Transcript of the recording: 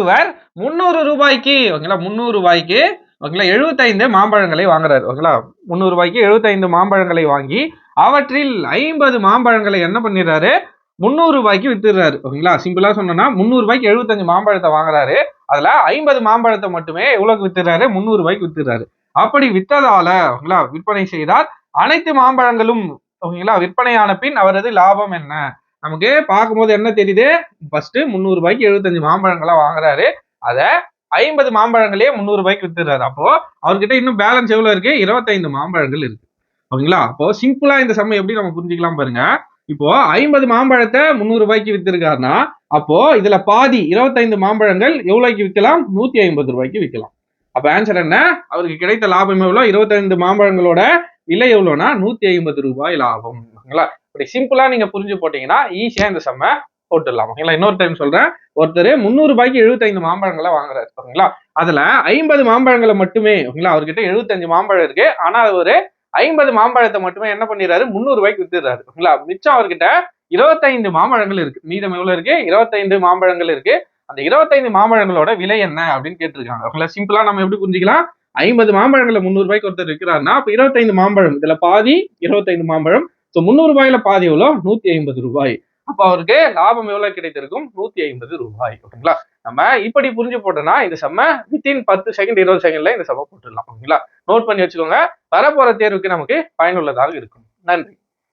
ஒருவர் முந்நூறு ரூபாய்க்கு ஓகேங்களா முந்நூறு ரூபாய்க்கு ஓகேங்களா எழுபத்தைந்து மாம்பழங்களை வாங்குறாரு ஓகேங்களா முந்நூறு ரூபாய்க்கு எழுபத்தைந்து மாம்பழங்களை வாங்கி அவற்றில் ஐம்பது மாம்பழங்களை என்ன பண்ணிடுறாரு? முந்நூறு ரூபாய்க்கு வித்துடுறாரு ஓகேங்களா சிம்பிளா சொன்னோம்னா முந்நூறு ரூபாய்க்கு எழுபத்தஞ்சு மாம்பழத்தை வாங்குறாரு அதுல ஐம்பது மாம்பழத்தை மட்டுமே எவ்வளவுக்கு வித்துறாரு முந்நூறு ரூபாய்க்கு வித்துறாரு அப்படி வித்ததால ஓகேங்களா விற்பனை செய்தால் அனைத்து மாம்பழங்களும் ஓகேங்களா விற்பனையான பின் அவரது லாபம் என்ன? நமக்கு பார்க்கும்போது என்ன தெரியுது? ஃபர்ஸ்ட் முந்நூறு ரூபாய்க்கு எழுபத்தஞ்சு மாம்பழங்களா வாங்குறாரு. அதை ஐம்பது மாம்பழங்களே முந்நூறு ரூபாய்க்கு வித்துறாரு அப்போ அவர்கிட்ட இன்னும் பேலன்ஸ் எவ்வளவு இருக்கு? இருபத்தைந்து மாம்பழங்கள் இருக்கு. ஓகேங்களா? அப்போ சிம்பிளா இந்த சமயம் எப்படி நம்ம புரிஞ்சுக்கலாம் பாருங்க. இப்போ ஐம்பது மாம்பழத்தை முந்நூறு ரூபாய்க்கு வித்திருக்காருன்னா அப்போ இதுல பாதி இருபத்தைந்து மாம்பழங்கள் எவ்வளோக்கு விற்கலாம்? நூத்தி ஐம்பது ரூபாய்க்கு விற்கலாம். அப்ப ஆன்சர் என்ன? அவருக்கு கிடைத்த லாபம் எவ்வளோ? இருபத்தைந்து மாம்பழங்களோட விலை எவ்வளோனா நூத்தி ஐம்பது ரூபாய் லாபம். ஓகேங்களா? இப்படி சிம்பிளா நீங்க புரிஞ்சு போட்டீங்கன்னா ஈஸியா இந்த செம்ம போட்டுடலாம். ஓகேங்களா? இன்னொரு டைம் சொல்றேன். ஒருத்தர் முந்நூறு ரூபாய்க்கு எழுபத்தைந்து மாம்பழங்களை வாங்குறாரு. ஓகேங்களா? அதுல ஐம்பது மாம்பழங்களை மட்டுமே ஓகேங்களா? அவர்கிட்ட எழுபத்தஞ்சு மாம்பழம் இருக்கு. ஆனா ஒரு ஐம்பது மாம்பழத்தை மட்டுமே என்ன பண்ணிடுறாரு? முந்நூறு ரூபாய்க்கு வித்துடுறாரு. ஓகேங்களா? மிச்சம் அவர்கிட்ட இருபத்தைந்து மாம்பழங்கள் இருக்கு. மீதம் எவ்வளவு இருக்கு? இருபத்தைந்து மாம்பழங்கள் இருக்கு. அந்த இருபத்தைந்து மாம்பழங்களோட விலை என்ன அப்படின்னு கேட்டிருக்காங்க. ஓகேங்களா? சிம்பிளா நம்ம எப்படி புரிஞ்சுக்கலாம்? ஐம்பது மாம்பழங்களை முந்நூறு ரூபாய்க்கு ஒருத்தர் இருக்கிறாருன்னா அப்ப இருபத்தைந்து மாம்பழம் இதுல பாதி இருபத்தைந்து மாம்பழம் ஸோ முந்நூறு ரூபாயில பாதி எவ்வளோ? நூத்தி ஐம்பது ரூபாய். அப்ப அவருக்கு லாபம் எவ்வளவு கிடைத்திருக்கும்? நூத்தி ஐம்பது ரூபாய். ஓகேங்களா? நம்ம இப்படி புரிஞ்சு போட்டோம்னா இந்த செம்ம வித்தின் பத்து செகண்ட் இருபது செகண்ட்ல இந்த செம்ம போட்டுடலாம். ஓகேங்களா? நோட் பண்ணி வச்சுக்கோங்க. வரப்போற தேர்வுக்கு நமக்கு பயனுள்ளதாக இருக்கும். நன்றி.